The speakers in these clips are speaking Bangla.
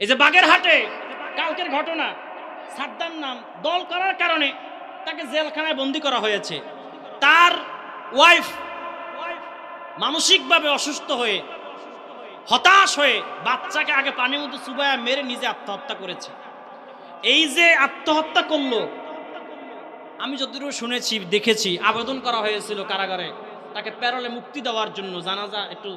এই যে বাগেরহাটে কালকের ঘটনা, সাদ্দাম নাম দল করার কারণে তাকে জেলখানায় বন্দি করা হয়েছে। তার ওয়াইফ মানসিকভাবে অসুস্থ হয়ে, হতাশ হয়ে বাচ্চাকে আগে পানির মধ্যে চুবায়া মেরে নিজে আত্মহত্যা করেছে। এই যে আত্মহত্যা করল, আমি যতটুকু শুনেছি, দেখেছি, আবেদন করা হয়েছিল কারাগারে, তাকে প্যারলে মুক্তি দেওয়ার জন্য, জানাজা একটু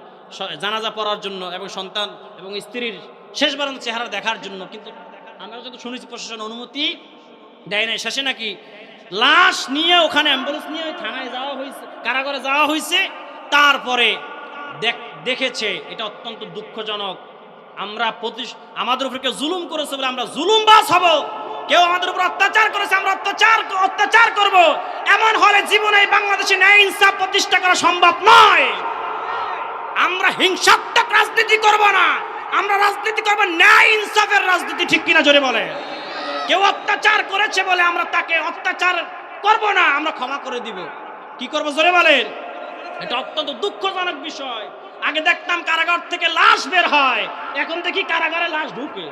জানাজা পড়ার জন্য এবং সন্তান এবং স্ত্রীর শেষবার চেহারা দেখার জন্য, কিন্তু আমরা যত শুনেছি প্রশাসন অনুমতি দেয় নাই, শেষে নাকি লাশ নিয়ে ওখানে অ্যাম্বুলেন্স নিয়ে ওই থানায় যাওয়া হয়েছে, কারাগারে যাওয়া হয়েছে, তারপরে দেখেছে, এটা অত্যন্ত দুঃখজনক। আমরা প্রতি, আমাদের উপর কেউ জুলুম করেছে বলে আমরা জুলুম বাস হব। কেউ আমাদের উপর অত্যাচার করেছে, আমরা অত্যাচার অত্যাচার করব। এমন হলে জীবনে বাংলাদেশে ন্যায় ইনসাফ প্রতিষ্ঠা করা সম্ভব নয়। আমরা হিংসাত্মক রাজনীতি আমরা রাজনীতি করব, ন্যায় ইনসাফের রাজনীতি ঠিক কিনা জোরে বলে। কেউ অত্যাচার করেছে বলে আমরা তাকে অত্যাচার করব না, আমরা ক্ষমা করে দিব। কি করব জোরে বলেন এটা অত্যন্ত দুঃখজনক বিষয়। আগে দেখতাম কারাগার থেকে লাশ বের হয়, এখন দেখি কারাগারে লাশ ঢুকে।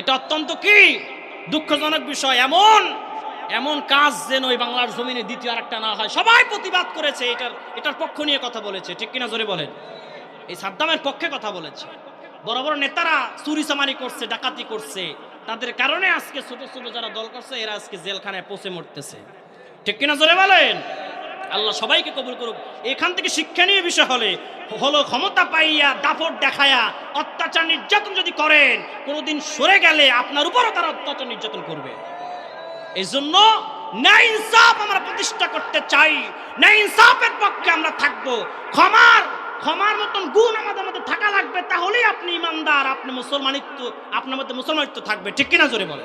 এটা অত্যন্ত কি? দুঃখজনক বিষয়। এমন এমন কাজ যেন ওই বাংলার জমিনে দ্বিতীয় আরেকটা না হয়। সবাই প্রতিবাদ করেছে, এটার এটার পক্ষ নিয়ে কথা বলেছে, ঠিক কিনা জোরে বলেন? এই সাদ্দামের পক্ষে কথা বলেছে। বড় বড় নেতারা চুরি চামারি করছে, ডাকাতি করছে। তাদের কারণে আজকে ছোট ছোট যারা দল করছে, এরা আজকে জেলখানায় পচে মরতেছে। ঠিক কিনা জোরে বলেন? আল্লাহ সবাইকে কবুল করুক। এখান থেকে শিক্ষা শিক্ষণীয় বিষয় হলে, হলো ক্ষমতা পাইয়া, দাপট দেখায়া, অত্যাচার নির্যাতন যদি করেন, কোনোদিন সরে গেলে আপনার উপরও তারা অত্যাচার নির্যাতন করবে। এই জন্য ন্যায় ইনসাফ আমরা প্রতিষ্ঠা করতে চাই। ন্যায় ইনসাফের পক্ষে আমরা থাকব। ক্ষমার ক্ষমার মতন গুণ আমাদের মধ্যে থাকা লাগবে, তাহলেই আপনি ইমানদার, আপনি মুসলমানিত্ব, আপনার মধ্যে মুসলমানিত্ব থাকবে। ঠিক কিনা জোরে বলে